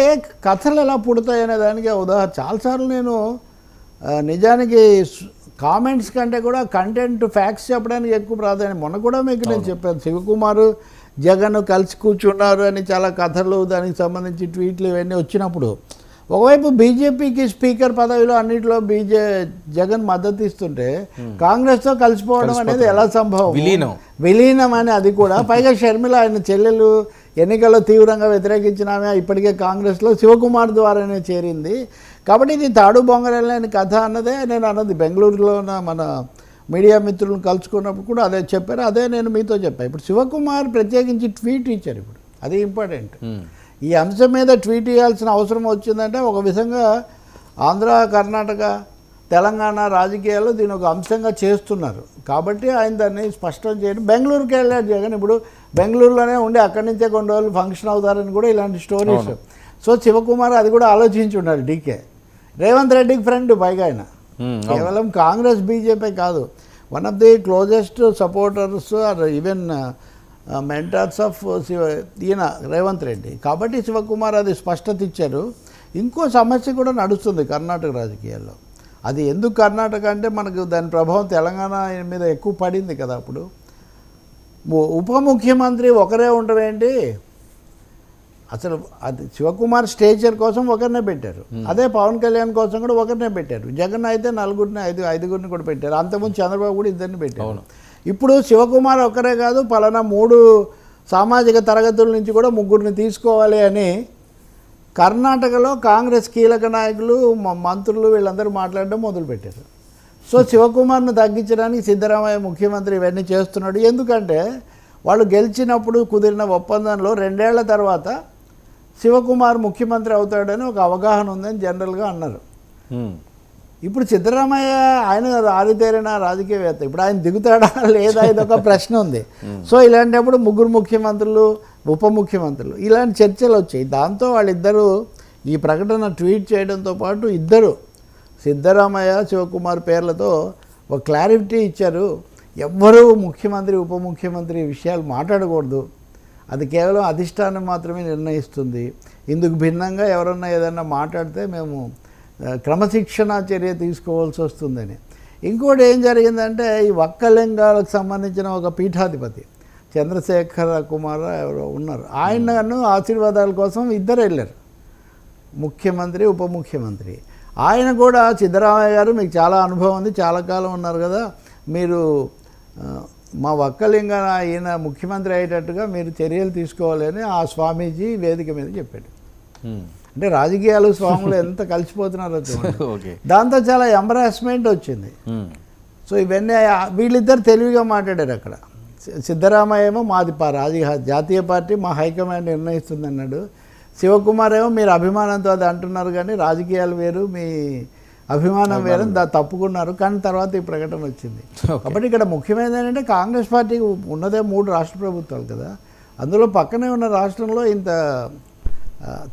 అంటే కథలు ఎలా పుడతాయి అనే దానికి ఉదాహరణ చాలాసార్లు నేను నిజానికి కామెంట్స్ కంటే కూడా కంటెంట్ ఫ్యాక్ట్స్ చెప్పడానికి ఎక్కువ ప్రాధాన్యం. మొన్న కూడా మీకు నేను చెప్పాను శివకుమార్ జగన్ కలిసి కూర్చున్నారు అని చాలా కథలు దానికి సంబంధించి ట్వీట్లు ఇవన్నీ వచ్చినప్పుడు. ఒకవైపు బీజేపీకి స్పీకర్ పదవిలో అన్నింటిలో బీజే జగన్ మద్దతు ఇస్తుంటే కాంగ్రెస్తో కలిసిపోవడం అనేది ఎలా సంభవం? విలీనం. విలీనం అని అది కూడా. పైగా షర్మిల ఆయన చెల్లెలు ఎన్నికల్లో తీవ్రంగా వ్యతిరేకించిన ఆమె ఇప్పటికే కాంగ్రెస్లో శివకుమార్ ద్వారానే చేరింది. కాబట్టి ఇది తాడు బొంగరలేని కథ అన్నదే నేను అన్నది. బెంగళూరులో ఉన్న మన మీడియా మిత్రులను కలుసుకున్నప్పుడు కూడా అదే చెప్పారు. అదే నేను మీతో చెప్పాను ఇప్పుడు శివకుమార్ ప్రత్యేకించి ట్వీట్ ఇచ్చారు ఇప్పుడు. అది ఇంపార్టెంట్. ఈ అంశం మీద ట్వీట్ చేయాల్సిన అవసరం వచ్చిందంటే ఒక విధంగా ఆంధ్ర కర్ణాటక తెలంగాణ రాజకీయాల్లో దీని ఒక అంశంగా చేస్తున్నారు. కాబట్టి ఆయన దాన్ని స్పష్టం చేయడం బెంగళూరుకి వెళ్ళాడు జగన్. ఇప్పుడు బెంగళూరులోనే ఉండి అక్కడి నుంచే కొన్ని రోజులు ఫంక్షన్ అవుతారని కూడా ఇలాంటి స్టోరీస్. సో శివకుమార్ అది కూడా ఆలోచించి ఉండాలి డీకే. రేవంత్ రెడ్డికి ఫ్రెండ్ పైగా ఆయన. కేవలం కాంగ్రెస్ బీజేపీ కాదు. One of the closest supporters are even mentors of Shiva ఈయన రేవంత్ రెడ్డి. కాబట్టి శివకుమార్ అది స్పష్టత ఇచ్చారు. ఇంకో సమస్య కూడా నడుస్తుంది కర్ణాటక రాజకీయాల్లో. అది ఎందుకు కర్ణాటక అంటే మనకు దాని ప్రభావం తెలంగాణ మీద ఎక్కువ పడింది కదా అప్పుడు. ఉప ముఖ్యమంత్రి ఒకరే ఉండడం ఏంటి? అసలు అది శివకుమార్ స్టేచర్ కోసం ఒకరినే పెట్టారు. అదే పవన్ కళ్యాణ్ కోసం కూడా ఒకరినే పెట్టారు. జగన్ అయితే నలుగురిని ఐదు ఐదుగురిని కూడా పెట్టారు. అంతకుముందు చంద్రబాబు కూడా ఇద్దరిని పెట్టారు. ఇప్పుడు శివకుమార్ ఒకరే కాదు పలానా మూడు సామాజిక తరగతుల నుంచి కూడా ముగ్గురిని తీసుకోవాలి అని కర్ణాటకలో కాంగ్రెస్ కీలక నాయకులు మ- మంత్రులు వీళ్ళందరూ మాట్లాడడం మొదలుపెట్టారు. సో శివకుమార్ను తగ్గించడానికి సిద్ధరామయ్య ముఖ్యమంత్రి ఇవన్నీ చేస్తున్నాడు. ఎందుకంటే వాళ్ళు గెలిచినప్పుడు కుదిరిన ఒప్పందంలో రెండేళ్ళ తర్వాత శివకుమార్ ముఖ్యమంత్రి అవుతాడని ఒక అవగాహన ఉందని జనరల్గా అన్నారు. ఇప్పుడు సిద్ధరామయ్య ఆయన ఆరితేరిన రాజకీయవేత్త. ఇప్పుడు ఆయన దిగుతాడా లేదా ఇది ఒక ప్రశ్న ఉంది. సో ఇలాంటప్పుడు ముగ్గురు ముఖ్యమంత్రులు ఉప ముఖ్యమంత్రులు ఇలాంటి చర్చలు వచ్చాయి. దాంతో వాళ్ళిద్దరూ ఈ ప్రకటన ట్వీట్ చేయడంతో పాటు ఇద్దరు సిద్ధరామయ్య శివకుమార్ పేర్లతో ఒక క్లారిటీ ఇచ్చారు. ఎవ్వరూ ముఖ్యమంత్రి ఉప ముఖ్యమంత్రి విషయాలు మాట్లాడకూడదు. అది కేవలం అధిష్టానం మాత్రమే నిర్ణయిస్తుంది. ఇందుకు భిన్నంగా ఎవరన్నా ఏదన్నా మాట్లాడితే మేము క్రమశిక్షణ చర్య తీసుకోవాల్సి వస్తుందని. ఇంకోటి ఏం జరిగిందంటే ఈ వక్కలింగాలకు సంబంధించిన ఒక పీఠాధిపతి చంద్రశేఖర కుమార్ ఎవరో ఉన్నారు. ఆయనను ఆశీర్వాదాల కోసం ఇద్దరు వెళ్ళారు. ముఖ్యమంత్రి ఉప ముఖ్యమంత్రి. ఆయన కూడా సిద్ధరామయ్య గారు మీకు చాలా అనుభవం ఉంది చాలా కాలం ఉన్నారు కదా మీరు మా వక్కలింగ ఈయన ముఖ్యమంత్రి అయ్యేటట్టుగా మీరు చర్యలు తీసుకోవాలి అని ఆ స్వామీజీ వేదిక మీద చెప్పాడు. అంటే రాజకీయాలు స్వాములు ఎంత కలిసిపోతున్నారో దాంతో చాలా ఎంబరాస్మెంట్ వచ్చింది. సో ఇవన్నీ వీళ్ళిద్దరు తెలివిగా మాట్లాడారు అక్కడ. సిద్ధరామయ్య ఏమో మాది పా రాజకీయ జాతీయ పార్టీ మా హైకమాండ్ నిర్ణయిస్తుంది అన్నాడు శివకుమార్ ఏమో మీరు అభిమానంతో అది అంటున్నారు కానీ రాజకీయాలు వేరు మీ అభిమానం వేరు దా తప్పుకున్నారు. కానీ తర్వాత ఈ ప్రకటన వచ్చింది. కాబట్టి ఇక్కడ ముఖ్యమైనది ఏంటంటే కాంగ్రెస్ పార్టీకి ఉన్నదే మూడు రాష్ట్ర ప్రభుత్వాలు కదా. అందులో పక్కనే ఉన్న రాష్ట్రంలో ఇంత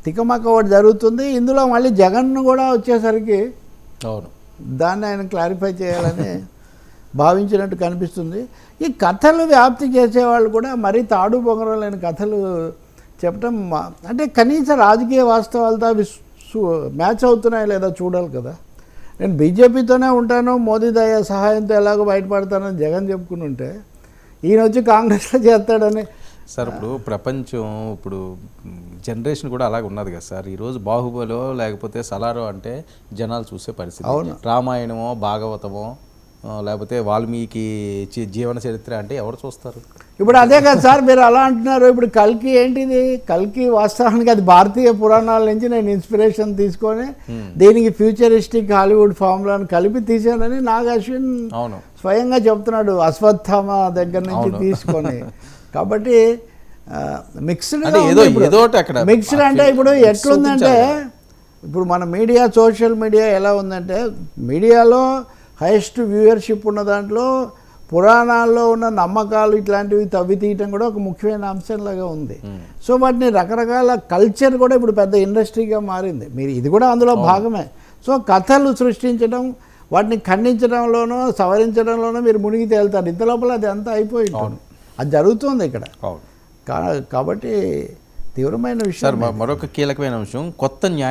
తికమక ఒకటి జరుగుతుంది. ఇందులో మళ్ళీ జగన్ కూడా వచ్చేసరికి అవును. దాన్ని ఆయన క్లారిఫై చేయాలని భావించినట్టు కనిపిస్తుంది. ఈ కథలు వ్యాప్తి చేసేవాళ్ళు కూడా మరీ తాడు బొంగరం లేని కథలు చెప్పటం అంటే కనీస రాజకీయ వాస్తవాలతో అవి మ్యాచ్ అవుతున్నాయా లేదా చూడాలి కదా. నేను బీజేపీతోనే ఉంటాను మోదీ దయ సహాయంతో ఎలాగో బయటపడతానని జగన్ చెప్పుకుని ఉంటే ఈయన వచ్చి కాంగ్రెస్లో చేస్తాడని. సార్ ఇప్పుడు ప్రపంచం ఇప్పుడు జనరేషన్ కూడా అలాగే ఉన్నది కదా సార్. ఈరోజు బాహుబలో లేకపోతే సలారో అంటే జనాలు చూసే పరిస్థితి. అవును. రామాయణమో భాగవతమో లేకపోతే వాల్మీకి జీవన చరిత్ర అంటే ఎవరు చూస్తారు? ఇప్పుడు అదే కదా సార్ మీరు అలా అంటున్నారు. ఇప్పుడు కల్కి ఏంటిది? కల్కి వాస్తవానికి అది భారతీయ పురాణాల నుంచి నేను ఇన్స్పిరేషన్ తీసుకొని దీనికి ఫ్యూచరిస్టిక్ హాలీవుడ్ ఫార్ములాను కలిపి తీశానని నాగ్ అశ్విన్ అవును. స్వయంగా చెప్తున్నాడు అశ్వత్థామ దగ్గర నుంచి తీసుకొని. కాబట్టి మిక్స్డ్ మిక్స్డ్ అంటే ఇప్పుడు. ఎట్లుందంటే ఇప్పుడు మన మీడియా సోషల్ మీడియా ఎలా ఉందంటే మీడియాలో హైయెస్ట్ వ్యూయర్షిప్ ఉన్న దాంట్లో పురాణాల్లో ఉన్న నమ్మకాలు ఇట్లాంటివి తవ్వి తీయటం కూడా ఒక ముఖ్యమైన అంశంలాగా ఉంది. సో వాటిని రకరకాల కల్చర్ కూడా ఇప్పుడు పెద్ద ఇండస్ట్రీగా మారింది. మీరు ఇది కూడా అందులో భాగమే. సో కథలు సృష్టించడం వాటిని ఖండించడంలోనో సవరించడంలోనో మీరు మునిగి తేలుతారు. ఇంత లోపల అది అంతా అయిపోయి అది జరుగుతుంది ఇక్కడ. కాబట్టి తీవ్రమైన విషయం మరొక కీలకమైన అంశం కొత్త న్యాయ